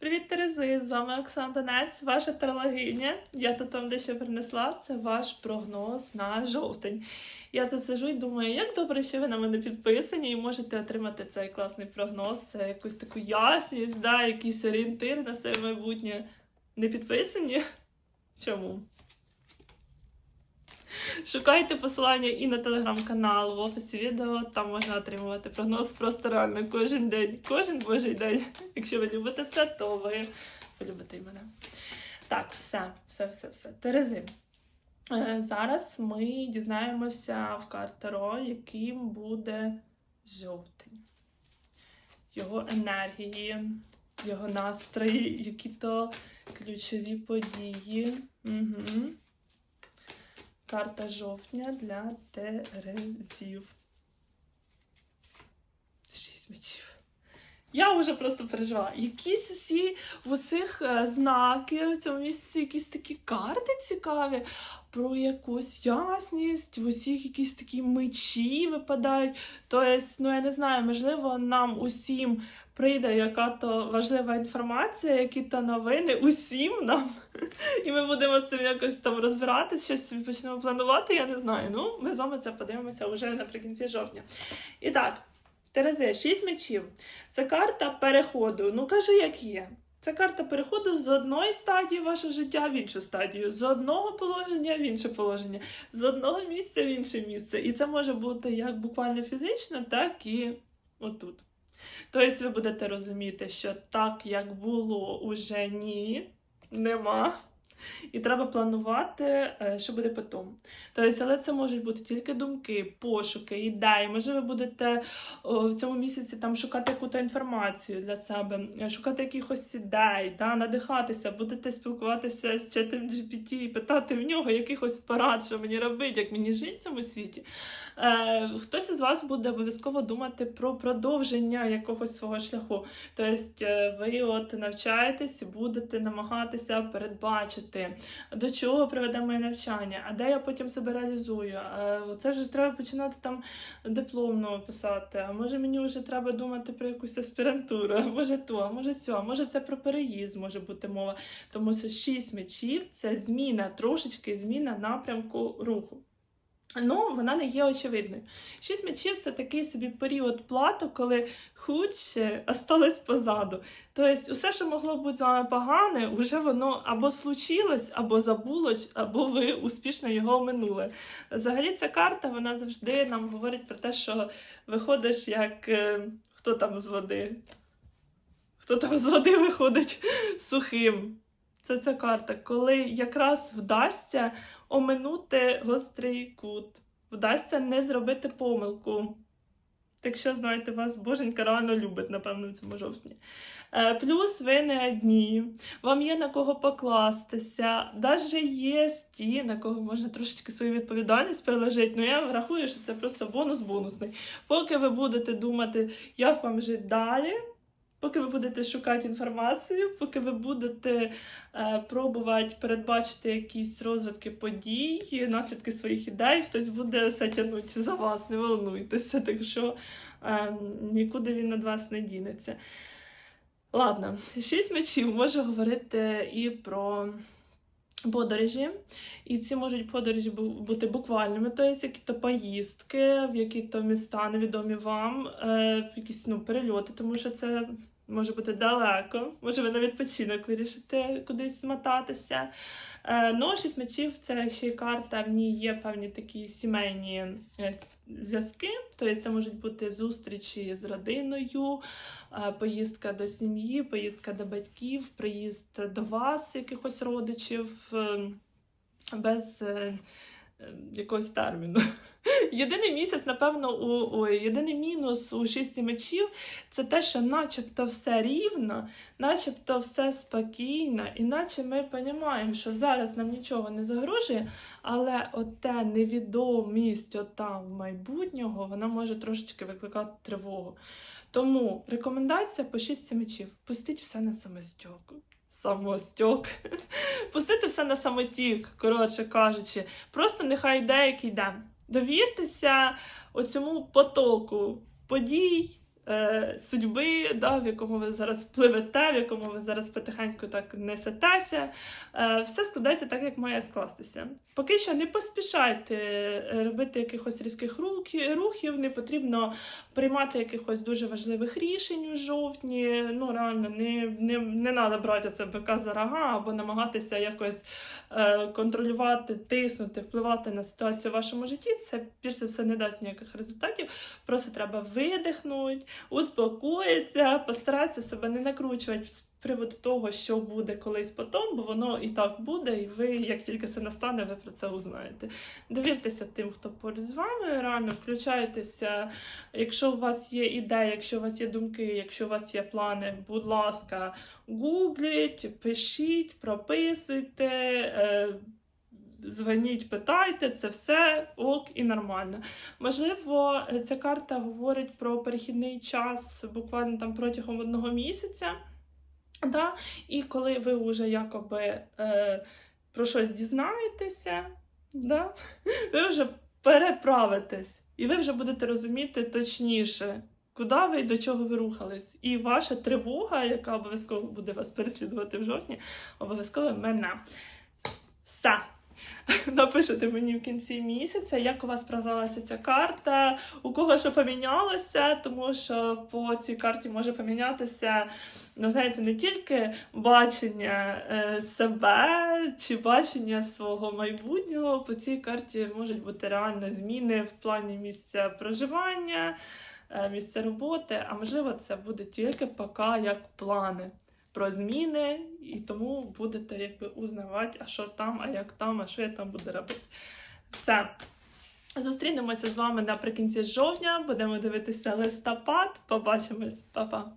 Привіт, Терези! З вами Оксана Донець, ваша тарологиня. Я тут вам дещо принесла. Це ваш прогноз на жовтень. Я тут сижу і думаю, як добре, що ви на мене підписані і можете отримати цей класний прогноз, це якусь таку ясність, да, якийсь орієнтир на своє майбутнє. Не підписані? Чому? Шукайте посилання і на телеграм-канал в описі відео. Там можна отримувати прогноз просто реально кожен день, кожен божий день. Якщо ви любите це, то ви полюбите і мене. Так, все, все, все, все. Терези. Е, Зараз ми дізнаємося в карт Таро, яким буде жовтень. Його енергії, його настрої, які то ключові події. Угу. Карта жовтня для Терезів. Шість мечів. Я вже просто переживала. Якісь усі в усіх е, знаки в цьому місяці якісь такі карти цікаві про якусь ясність, в усіх якісь такі мечі випадають. Тобто, ну я не знаю, можливо, нам усім прийде яка то важлива інформація, які то новини усім нам. І ми будемо з цим якось там розбиратися, щось почнемо планувати, я не знаю. Ну, ми з вами це подивимося вже наприкінці жовтня. І так, Терези, шість мечів. Це карта переходу. Ну, кажу, як є. Це карта переходу з одної стадії вашого життя в іншу стадію, з одного положення в інше положення, з одного місця в інше місце. І це може бути як буквально фізично, так і отут. Тобто ви будете розуміти, що так, як було, уже ні, нема. І треба планувати, е, що буде потім. Тобто, але це можуть бути тільки думки, пошуки, ідеї. Може, ви будете в цьому місяці там шукати якусь інформацію для себе, е, шукати якихось ідей, да, надихатися, будете спілкуватися з чатом GPT і питати в нього якихось порад, що мені робити, як мені жити в цьому світі. Е, хтось із вас буде обов'язково думати про продовження якогось свого шляху. Тобто, ви от навчаєтесь і будете намагатися передбачити, до чого приведе моє навчання, а де я потім себе реалізую. Це вже треба починати там дипломно писати. А може мені вже треба думати про якусь аспірантуру, а може то, а може сьо, а може це про переїзд може бути мова. Тому що шість мечів це зміна, трошечки зміна напрямку руху. Ну, вона не є очевидною. Шість мечів це такий собі період плату, коли худше осталось позаду. Тобто, усе, що могло бути з вами погане, вже воно або случилось, або забулось, або ви успішно його минули. Взагалі, ця карта вона завжди нам говорить про те, що виходиш як е, хто там з води. Хто там з води виходить сухим. Це ця карта, коли якраз вдасться оминути гострий кут, вдасться не зробити помилку. Так що, знаєте, вас боженька реально любить, напевно, в цьому жовтні. Е, плюс ви не одні, вам є на кого покластися, навіть є ті, на кого можна трошечки свою відповідальність переложити. Ну я врахую, що це просто бонус бонусний. Поки ви будете думати, як вам жити далі. Поки ви будете шукати інформацію, поки ви будете е, пробувати передбачити якісь розвитки подій, наслідки своїх ідей, хтось буде все тягнути за вас, не волнуйтеся, так що е, нікуди він від вас не дінеться. Ладно, шість мечів може говорити і про подорожі, і ці можуть подорожі бути буквальними, тобто які-то поїздки, в які-то міста невідомі вам, е, якісь ну, перельоти, тому що це може бути далеко, може ви на відпочинок вирішите кудись змотатися. Е, ну, шість мечів це ще й карта, в ній є певні такі сімейні е, зв'язки, тобто це можуть бути зустрічі з родиною, е, поїздка до сім'ї, поїздка до батьків, приїзд до вас, якихось родичів, без якогось терміну. Єдиний місяць, напевно, у ой, єдиний мінус у шісті мечів це те, що начебто все рівно, начебто все спокійно, іначе ми розуміємо, що зараз нам нічого не загрожує, але оте невідомість ота в майбутнього, вона може трошечки викликати тривогу. Тому рекомендація по шісті мечів: пустіть все на самостьок. Самостьок. Пустити все на самотік, коротше кажучи. Просто нехай йде, як йде. Довіртеся оцьому потоку подій, е, судьби, да, в якому ви зараз пливете, в якому ви зараз потихеньку так несетеся. Е, все складається так, як має скластися. Поки що не поспішайте е, робити якихось різких рухів, не потрібно приймати якихось дуже важливих рішень у жовтні. Ну, реально, не, не, не треба брати це бика за рога або намагатися якось контролювати, тиснути, впливати на ситуацію в вашому житті. Це більш за все не дасть ніяких результатів. Просто треба видихнути, успокоїтися, постаратися себе не накручувати з приводу того, що буде колись потім, бо воно і так буде, і ви, як тільки це настане, ви про це узнаєте. Довіртеся тим, хто поруч з вами, реально включайтеся. Якщо у вас є ідеї, якщо у вас є думки, якщо у вас є плани, будь ласка, гугліть, пишіть, прописуйте. Дзвоніть, питайте, це все ок і нормально. Можливо, ця карта говорить про перехідний час буквально там протягом одного місяця. Да? І коли ви вже якоби е, про щось дізнаєтеся, да? ви вже переправитесь, і ви вже будете розуміти точніше, куди ви і до чого ви рухались. І ваша тривога, яка обов'язково буде вас переслідувати в жовтні, обов'язково мене. Все. Напишете мені в кінці місяця, як у вас програлася ця карта, у кого що помінялося, тому що по цій карті може помінятися, ну знаєте, не тільки бачення е, себе чи бачення свого майбутнього. По цій карті можуть бути реально зміни в плані місця проживання, е, місця роботи, а можливо, це буде тільки поки як плани про зміни, і тому будете якби узнавати, а що там, а як там, а що я там буду робити. Все. Зустрінемося з вами наприкінці жовтня. Будемо дивитися листопад. Побачимось, Па-па!